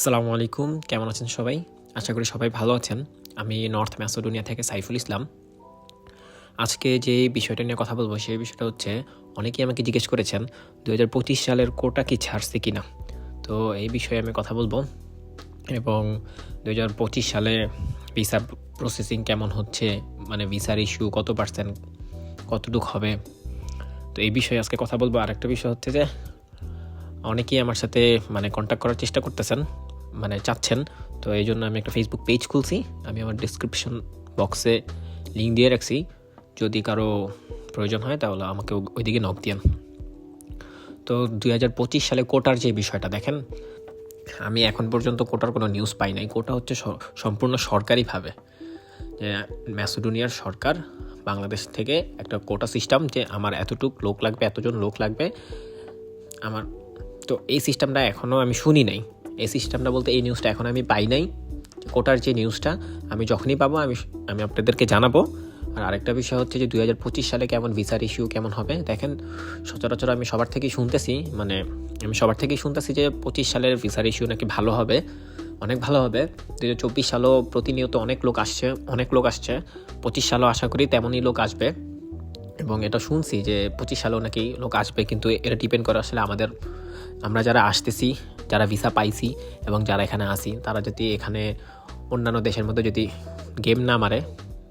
আসসালামু আলাইকুম। কেমন আছেন সবাই? আশা করি সবাই ভালো আছেন। আমি নর্থ ম্যাসোডোনিয়া থেকে সাইফুল ইসলাম। আজকে যে বিষয়টা নিয়ে কথা বলব, সেই বিষয়টা হচ্ছে, অনেকেই আমাকে জিজ্ঞেস করেছেন দু হাজার পঁচিশ সালের কোটা কি ছাড়ছে কি না তো এই বিষয়ে আমি কথা বলব। এবং দু হাজার পঁচিশ সালে ভিসা প্রসেসিং কেমন হচ্ছে মানে ভিসার ইস্যু কত পার্সেন্ট কতটুক হবে? তো এই বিষয়ে আজকে কথা বলব। আরেকটা বিষয় হচ্ছে যে, অনেকেই আমার সাথে মানে কন্ট্যাক্ট করার চেষ্টা করতেছেন। মানে চাচ্ছেন। তো এই জন্য আমি একটা ফেসবুক পেজ খুলছি। আমি আমার ডিসক্রিপশন বক্সে লিঙ্ক দিয়ে রাখছি। যদি কারও প্রয়োজন হয় তাহলে আমাকে ওইদিকে নক দিয়েন। তো দুই হাজার পঁচিশ সালে কোটার যে বিষয়টা, দেখেন, আমি এখন পর্যন্ত কোটার কোনো নিউজ পাই নাই। কোটা হচ্ছে সম্পূর্ণ সরকারিভাবে। যে ম্যাসিডোনিয়ার সরকার বাংলাদেশ থেকে একটা কোটা সিস্টেম যে আমার এতটুক লোক লাগবে, এতজন লোক লাগবে, আমার তো এই সিস্টেমটা এখনও আমি শুনি নাই। এই সিস্টেমটা বলতে এই নিউজটা এখন আমি পাই নাই। কোটার যে নিউজটা আমি যখনই পাবো, আমি আমি আপনাদেরকে জানাব। আর আরেকটা বিষয় হচ্ছে যে দু হাজার পঁচিশ সালে কেমন ভিসার ইস্যু কেমন হবে? দেখেন, সচরাচর আমি সবার থেকেই শুনতেছি মানে আমি সবার থেকেই শুনতেছি যে পঁচিশ সালের ভিসার ইস্যু নাকি ভালো হবে, অনেক ভালো হবে। দু হাজার চব্বিশ সালও প্রতিনিয়ত অনেক লোক আসছে, অনেক লোক আসছে। পঁচিশ সালও আশা করি তেমনই লোক আসবে। এবং এটা শুনছি যে পঁচিশ সালেও নাকি লোক আসবে, কিন্তু এটা ডিপেন্ড করে আসলে আমাদের আমরা যারা আসতেছি যারা ভিসা পাইছি এবং যারা এখানে আসি তারা যদি এখানে অন্যান্য দেশের মধ্যে যদি গেম না মারে,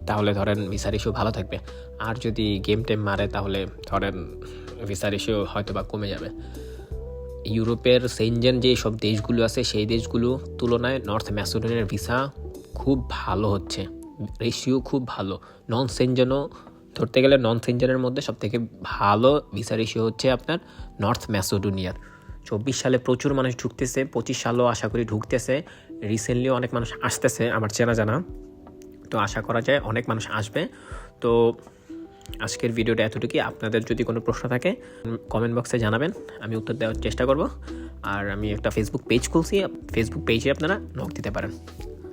তাহলে ধরেন ভিসার ইস্যু ভালো থাকবে। আর যদি গেম টেম মারে, তাহলে ধরেন ভিসার ইস্যু হয়তো বা কমে যাবে। ইউরোপের সেনজেন যে সব দেশগুলো আছে, সেই দেশগুলো তুলনায় নর্থ ম্যাসোডোনিয়ার ভিসা খুব ভালো হচ্ছে। রেশিও খুব ভালো। নন সেনজেনও ধরতে গেলে নন সেনজেনের মধ্যে সবথেকে ভালো ভিসা রেশিও হচ্ছে আপনার নর্থ ম্যাসোডোনিয়ার চব্বিশ সালে প্রচুর মানুষ ঢুকতেছে, পঁচিশ সালেও আশা করি ঢুকতেছে। রিসেন্টলিও অনেক মানুষ আসতেছে, আমার চেনা জানা। তো আশা করা যায় অনেক মানুষ আসবে। তো আজকের ভিডিওটা এতটুকুই। আপনাদের যদি কোনো প্রশ্ন থাকে কমেন্ট বক্সে জানাবেন, আমি উত্তর দেওয়ার চেষ্টা করব। আর আমি একটা ফেসবুক পেজ খুলছি ফেসবুক পেজে আপনারা নক দিতে পারেন।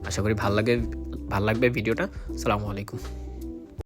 আশা করি ভালো লাগে ভালো লাগবে ভিডিওটা। সালামু আলাইকুম।